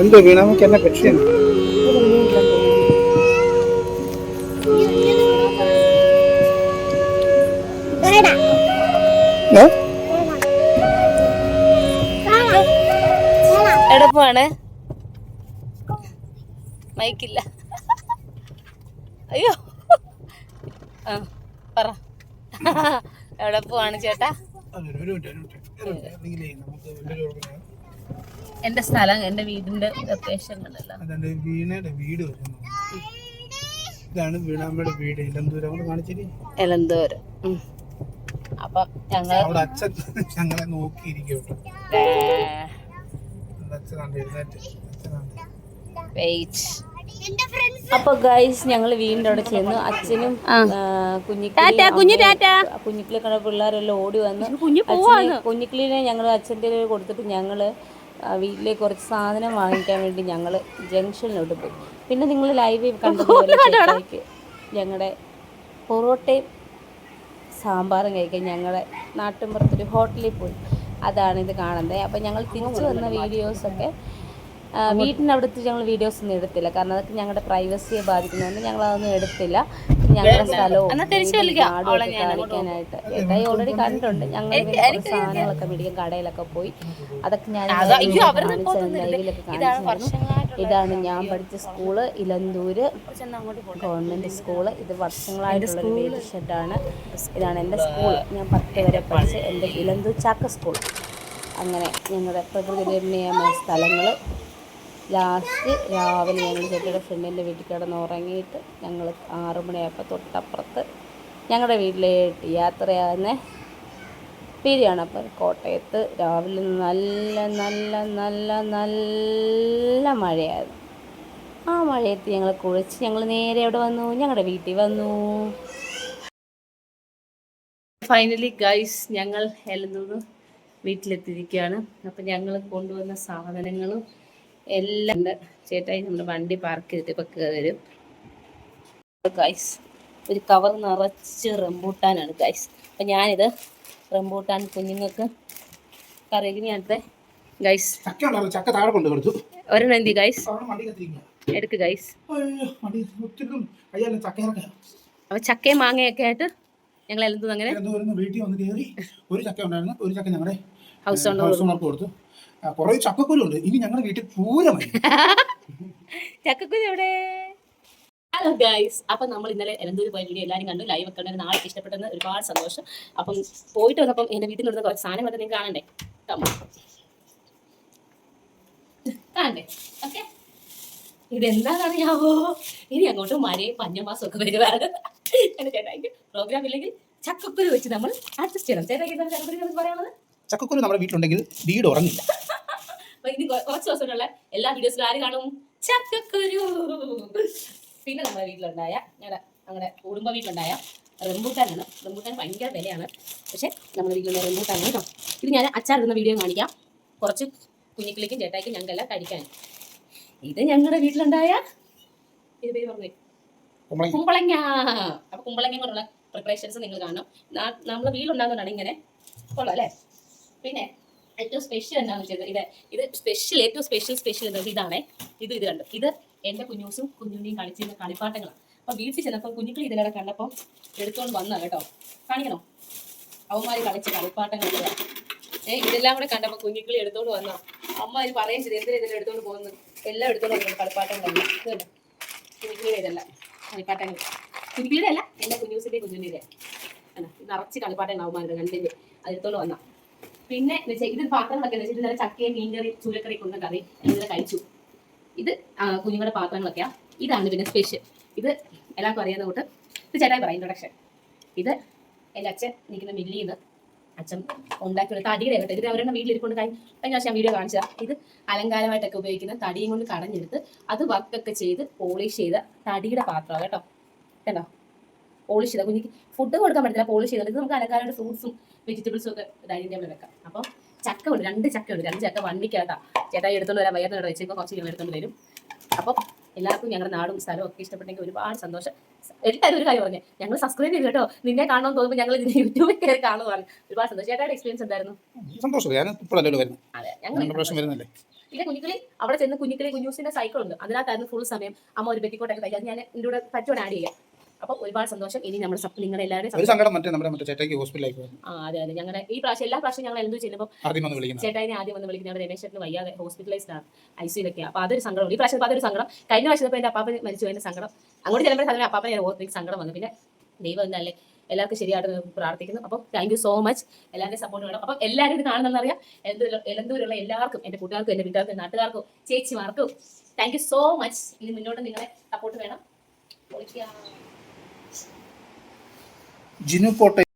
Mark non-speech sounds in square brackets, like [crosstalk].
എന്തോ വീണാമക്ക് എന്നെ പറ്റിയാണ് എടപ്പാണ് മൈക്കില്ല. അയ്യോ. ആ പറ. എവിടെ പോവാണ് ചേട്ടാ. എന്റെ സ്ഥലം എന്റെ വീടിന്റെ ലൊക്കേഷൻ വീട് ഇതാണ് വീണാമ്മയുടെ വീട്. ഇലന്തൂരം കാണിച്ചിരി. എലന്തോരം. അപ്പം ഞങ്ങൾ അവിടെ അച്ഛൻ ഞങ്ങളെ നോക്കിയിരിക്കും കേട്ടോ ഏ, അവിടെ അച്ഛൻ കണ്ട് എഴുന്നേറ്റ് അച്ഛൻ കണ്ട് അപ്പൊ ഗൈസ് ഞങ്ങൾ വീടിന്റെ അവിടെ ചെന്നു അച്ഛനും കുഞ്ഞിക്കിളി കുഞ്ഞിക്കിളി കണ്ട പിള്ളേരെല്ലാം ഓടി വന്നു കുഞ്ഞിക്കിളിനെ ഞങ്ങൾ അച്ഛന്റെ കൊടുത്തിട്ട് ഞങ്ങൾ വീട്ടിലെ വീട്ടിലേക്ക് കുറച്ച് സാധനം വാങ്ങിക്കാൻ വേണ്ടി ഞങ്ങൾ ജംഗ്ഷനിലോട്ട് പോയി. പിന്നെ നിങ്ങൾ ലൈവ് കണ്ടതുപോലെ ചേട്ടായിക്ക് ഞങ്ങളുടെ പൊറോട്ടയും സാമ്പാറും കഴിക്കാൻ ഞങ്ങളുടെ നാട്ടിൻപുറത്തൊരു ഹോട്ടലിൽ പോയി. അതാണ് ഇത് കാണുന്നത്. അപ്പം ഞങ്ങൾ തിരിച്ചു വന്ന വീഡിയോസൊക്കെ വീട്ടിനടുത്ത് ഞങ്ങൾ വീഡിയോസ് ഒന്നും എടുത്തില്ല. കാരണം അതൊക്കെ ഞങ്ങളുടെ പ്രൈവസിയെ ബാധിക്കുന്നതുകൊണ്ട് ഞങ്ങൾ അതൊന്നും എടുത്തില്ല. ഞങ്ങളുടെ സ്ഥലവും വീടും നാടും ഒക്കെ കാണിക്കാനായിട്ട്. ഏട്ടായി ഓൾറെഡി കണ്ടിട്ടുണ്ട്. ഞങ്ങൾ സാധനങ്ങളൊക്കെ കടയിലൊക്കെ പോയി. അതൊക്കെ ഞാൻ ലൈവിലൊക്കെ ഇതാണ് ഞാൻ പഠിച്ച സ്കൂൾ ഇലന്തൂര് ഗവൺമെന്റ് സ്കൂൾ. ഇത് വർഷങ്ങളായിട്ടുള്ള ഒരു ഷെഡാണ് ഇതാണ് എന്റെ സ്കൂൾ. ഞാൻ പത്ത് വരെ പഠിച്ച എന്റെ ഇലന്തൂർ ചാക്ക സ്കൂൾ. അങ്ങനെ ഞങ്ങളുടെ പ്രകൃതി രമണീയമായ സ്ഥലങ്ങൾ ലാസ്റ്റ് രാവിലെ ഞങ്ങൾ ചേട്ടിയുടെ ഫ്രണ്ടിന്റെ വീട്ടിൽ കിടന്ന് ഉറങ്ങിയിട്ട് ഞങ്ങൾ ആറു മണിയായപ്പോൾ തൊട്ടപ്പുറത്ത് ഞങ്ങളുടെ വീട്ടിലേക്ക് യാത്രയാകുന്ന പിരിയാണ്. അപ്പം കോട്ടയത്ത് രാവിലെ നല്ല നല്ല നല്ല നല്ല മഴയായിരുന്നു. ആ മഴയത്ത് ഞങ്ങൾ കുളിച്ച് ഞങ്ങൾ നേരെ അവിടെ വന്നു. ഞങ്ങളുടെ വീട്ടിൽ വന്നു. ഫൈനലി ഗൈസ് ഞങ്ങൾ എലന്തൂർ വീട്ടിലെത്തിയിരിക്കുകയാണ്. അപ്പം ഞങ്ങൾ കൊണ്ടുവന്ന സാധനങ്ങളും എല്ലാം ചേട്ടായി നമ്മൾ വണ്ടി പാർക്ക് ചെയ്തിട്ട് ഇപ്പൊ കയറും ഗൈസ് ഒരു കവർ നിറച്ച് റംബൂട്ടാനാണ് ഗൈസ് അപ്പം ഞാനിത് റംബൂട്ടാൻ കുഞ്ഞുങ്ങൾക്ക് ഗൈസ് ചക്ക താഴെ കൊണ്ട് കൊടുത്തു. ഒരെണ്ണം എന്തി ഗൈസ് എടുക്ക് ഗൈസ് അപ്പൊ ചക്കയും മാങ്ങയൊക്കെ ആയിട്ട് ഞങ്ങൾ എല്ലാം അങ്ങനെ വീട്ടിൽ വന്ന് കയറി ഒരു ചക്ക ഉണ്ടായിരുന്നു. ഒരു ചക്ക ഞങ്ങളുടെ ഹൗസ് ഓണർ ഹൗസ് ഓണർക്ക് കൊടുത്തു. കുറേ ചക്കക്കുരു ഉണ്ട് ഇനി ഞങ്ങളുടെ വീട്ടിൽ പൂരമായി [laughs] ചക്കക്കുരു എവിടെ? ഹലോ ഗൈസ് അപ്പം നമ്മൾ ഇന്നലെ എലന്തൂർ പോയ വീഡിയോ എല്ലാവരും കണ്ടു. ലൈവ് ഒക്കെ നാളെ ഇഷ്ടപ്പെട്ടെന്ന് ഒരുപാട് സന്തോഷം. അപ്പം പോയിട്ട് വന്നപ്പം എന്റെ വീട്ടിൽ നിന്ന് കുറച്ച് സാധനങ്ങളൊക്കെ നിങ്ങൾക്ക് കാണണ്ടേ. കാണണ്ടേ? ഓക്കെ ഇതെന്താണെന്നറിയാവോ ഇനി അങ്ങോട്ട് മഴയും പഞ്ഞമാസം ഒക്കെ വരുവാണ്. [laughs] എന്റെ ചേട്ടായിക്ക് പ്രോഗ്രാം ഇല്ലെങ്കിൽ ചക്കക്കുരു വെച്ച് നമ്മൾ അഡ്ജസ്റ്റ് ചെയ്യണം. ചേട്ടായിക്ക് എന്താണ് ചക്കക്കുരു എന്ന് പറയാനുള്ളത് ചക്കക്കുരു നമ്മുടെ വീട്ടിലുണ്ടെങ്കിൽ വീട് ഉറങ്ങില്ല. [laughs] ഇനി കുറച്ച് ദിവസമുള്ള എല്ലാ വീഡിയോസിലും ആര് കാണും? ചക്കക്കുരു. പിന്നെ നമ്മുടെ വീട്ടിലുണ്ടായ ഞങ്ങളുടെ ഞങ്ങളുടെ കുടുംബ വീട്ടിലുണ്ടായ റംബൂട്ടാനാണ്. റംബൂട്ടാൻ ഭയങ്കര വിലയാണ്. പക്ഷേ നമ്മുടെ വീട്ടിലുള്ള റംബൂട്ടാൻ കേട്ടോ. ഇത് ഞാൻ അച്ചാർ ഇടുന്ന വീഡിയോ കാണിക്കാം. കുറച്ച് കുഞ്ഞിക്കിളിക്കും ചേട്ടായിക്കും ഞങ്ങൾക്കെല്ലാം കഴിക്കാൻ. ഇത് ഞങ്ങളുടെ വീട്ടിലുണ്ടായ ഇത് പേര് പറഞ്ഞു? കുമ്പളങ്ങ. അപ്പൊ കുമ്പളങ്ങ കൊണ്ടുള്ള പ്രിപ്പറേഷൻസ് നിങ്ങൾ കാണണം നമ്മൾ വീട്ടിലുണ്ടാകുന്നതാണ് ഇങ്ങനെ കൊള്ളാം അല്ലേ? പിന്നെ ഏറ്റവും സ്പെഷ്യൽ എന്താണെന്ന് വെച്ചാൽ ഇത് ഇത് സ്പെഷ്യൽ ഏറ്റവും സ്പെഷ്യൽ സ്പെഷ്യൽ എന്താ ഇതാണേ. ഇത് ഇത് കണ്ടു? ഇത് എന്റെ കുഞ്ഞൂസും കുഞ്ഞുണ്ണിയും കളിച്ചിരുന്ന കളിപ്പാട്ടങ്ങളാണ് അപ്പോൾ വീട്ടിൽ ചെന്നപ്പോൾ കുഞ്ഞുക്കൾ ഇതിലൂടെ കണ്ടപ്പോൾ എടുത്തുകൊണ്ട് വന്നതാണ് കേട്ടോ. കാണിക്കണോ? അവന്മാര് കളിച്ച കളിപ്പാട്ടങ്ങൾ ഏ ഇതെല്ലാം കൂടെ കണ്ടപ്പോൾ കുഞ്ഞുക്കൾ എടുത്തോണ്ട് വന്ന അമ്മ ഇത് പറയും ചെയ്ത് എന്തിനാ ഇതെല്ലാം എടുത്തോണ്ട് പോകുന്നത്? എല്ലാം എടുത്തോണ്ട് വന്നു കളിപ്പാട്ടങ്ങളെല്ലാം. കേട്ടോ കണ്ടോ? ഇതല്ല കളിപ്പാട്ടങ്ങൾ കുഞ്ഞുക്കളിയുടെ അല്ല എന്റെ കുഞ്ഞൂസിന്റെ കുഞ്ഞുണ്ണിയുടെ. നിറച്ച് കളിപ്പാട്ടങ്ങൾ അവന്മാരുടെ രണ്ടിന്റെ അത് വന്നാ വന്ന പിന്നെ ഇത് പാത്രങ്ങളൊക്കെ എന്ന് വെച്ചാൽ ഇന്നലെ ചക്കയും മീൻകറി ചൂരക്കറി കൊണ്ട കറി ഇന്നലെ കഴിച്ചു. ഇത് കുഞ്ഞുങ്ങളുടെ പാത്രങ്ങളൊക്കെയാ. ഇതാണ് പിന്നെ സ്പെഷ്യൽ ഇത് എല്ലാവർക്കും അറിയാവുന്ന കൂട്ട് ഇത് ചേട്ടായി പറയാം ഇൻട്രൊഡക്ഷൻ ഇത് എന്റെ അച്ഛൻ നിൽക്കുന്ന മില്ലിൽ നിന്ന് അച്ഛൻ ഉണ്ടാക്കിയുള്ള തടിയുടെ കേട്ടോ ഇത് അവരുടെ വീട്ടിലിരിക്കൊണ്ട് കഴിഞ്ഞ പ്രാവശ്യം വീഡിയോ കാണിച്ചാൽ ഇത് അലങ്കാരമായിട്ടൊക്കെ ഉപയോഗിക്കുന്ന തടിയും കൊണ്ട് കടഞ്ഞെടുത്ത് അത് വർക്കൊക്കെ ചെയ്ത് പോളിഷ് ചെയ്ത തടിയുടെ പാത്രമാണ് കേട്ടോ. കേട്ടോ? പോളിഷ് ചെയ്ത. കുഞ്ഞിക്ക് ഫുഡ് കൊടുക്കാൻ പറ്റില്ല പോളിഷ് ചെയ്തിട്ട് നമുക്ക് അലങ്കാരമായിട്ട് ഫ്രൂട്ട്സും വെജിറ്റബിൾസും ഒക്കെ ഡൈനിങ് ടേബിളിൽ വെക്കാം. അപ്പോൾ ചക്ക ഉണ്ട് രണ്ട് ചക്ക ഉണ്ട് രണ്ട് ചക്ക വണ്ടിക്കാട്ടാ ചേട്ടായി എടുത്തോണ്ട് വരാൻ വയ്യാത്ത ഇവിടെ വെച്ചപ്പോൾ കുറച്ച് ഞങ്ങൾ എടുത്തോണ്ട് വരും. അപ്പോൾ എല്ലാവർക്കും ഞങ്ങളുടെ നാടും സ്ഥലവും ഒക്കെ ഇഷ്ടപ്പെട്ടെങ്കിൽ ഒരുപാട് സന്തോഷം. എല്ലാവരും ഒരു കാര്യം പറഞ്ഞു. ഞങ്ങൾ സബ്സ്ക്രൈബ് ചെയ്തു കേട്ടോ. നിന്നെ കാണണമെന്ന് തോന്നുമ്പോൾ ഞങ്ങൾ യൂട്യൂബിൽ കയറി കാണുവാണ്. ഒരുപാട് സന്തോഷം. ചേട്ടായുടെ എക്സ്പീരിയൻസ് എന്തായിരുന്നു? സന്തോഷം. ഞാൻ ഇപ്പോഴല്ലോ വരുന്നത്. അതെ രണ്ട് ഞങ്ങൾ പ്രാവശ്യം വരുന്നില്ലേ? പിന്നെ കുഞ്ഞിക്കളി അവിടെ ചെന്ന് കുഞ്ഞിക്കളി കുഞ്ഞൂസിന്റെ സൈക്കിൾ ഉണ്ട്. അതിനകത്തായിരുന്നു ഫുൾ സമയം. അമ്മ ഒരു പെറ്റിക്കോട്ടൊക്കെ തയ്യാൽ ഞാൻ എന്റെ കൂടെ പറ്റോടെ ആഡ് ചെയ്യാം. അപ്പോൾ ഒരുപാട് സന്തോഷം. ഇനി നമ്മുടെ സപ്പ് നിങ്ങളുടെ എല്ലാവരും ഒരു സങ്കടം മറ്റേ നമ്മുടെ മറ്റേ ചേട്ടയ്ക്ക് ഹോസ്പിറ്റലിലേക്ക് ആ അതെ അതെ. ഞങ്ങളുടെ ഈ പ്രാവശ്യം എല്ലാ പ്രാവശ്യം ഞങ്ങൾ എന്ത് ചെല്ലുമ്പോൾ ആദ്യം വന്ന് വിളിക്കുന്നത്. ചേട്ടായിനെ ആദ്യം വന്ന് വിളിക്കുന്നത്. രമേശ് ചേട്ടന് വയ്യാതെ ഹോസ്പിറ്റലൈസ്ഡ് ആണ്. ഐ സിയിലൊക്കെ അപ്പൊ അതൊരു സങ്കടം. ഈ പ്രാവശ്യം അതൊരു സങ്കടം. കഴിഞ്ഞ പ്രാവശ്യം എന്റെ അപ്പാപ്പൻ മരിച്ചു എന്റെ സങ്കടം. അങ്ങോട്ട് ചെല്ലുമ്പോൾ അതിന് അപ്പാപ്പൻ ഞാൻ ഓർത്ത് സങ്കടം വന്നു. പിന്നെ ദൈവം എന്നല്ലേ എല്ലാവർക്കും ശരിയായിട്ട് പ്രാർത്ഥിക്കുന്നു. അപ്പോൾ താങ്ക് യു സോ മച്ച് എല്ലാവരുടെയും സപ്പോർട്ട് വേണം. അപ്പം എല്ലാവരും ഇത് കാണുന്നറിയാം എന്തോരുള്ള എല്ലാവർക്കും എന്റെ കൂട്ടുകാർക്കും എന്റെ വീട്ടുകാർക്കും നാട്ടുകാർക്കും ചേച്ചിമാർക്കും താങ്ക് യു സോ മച്ച് ഇനി മുന്നോട്ട് നിങ്ങളെ സപ്പോർട്ട് വേണം. ജിനു കോട്ടയം.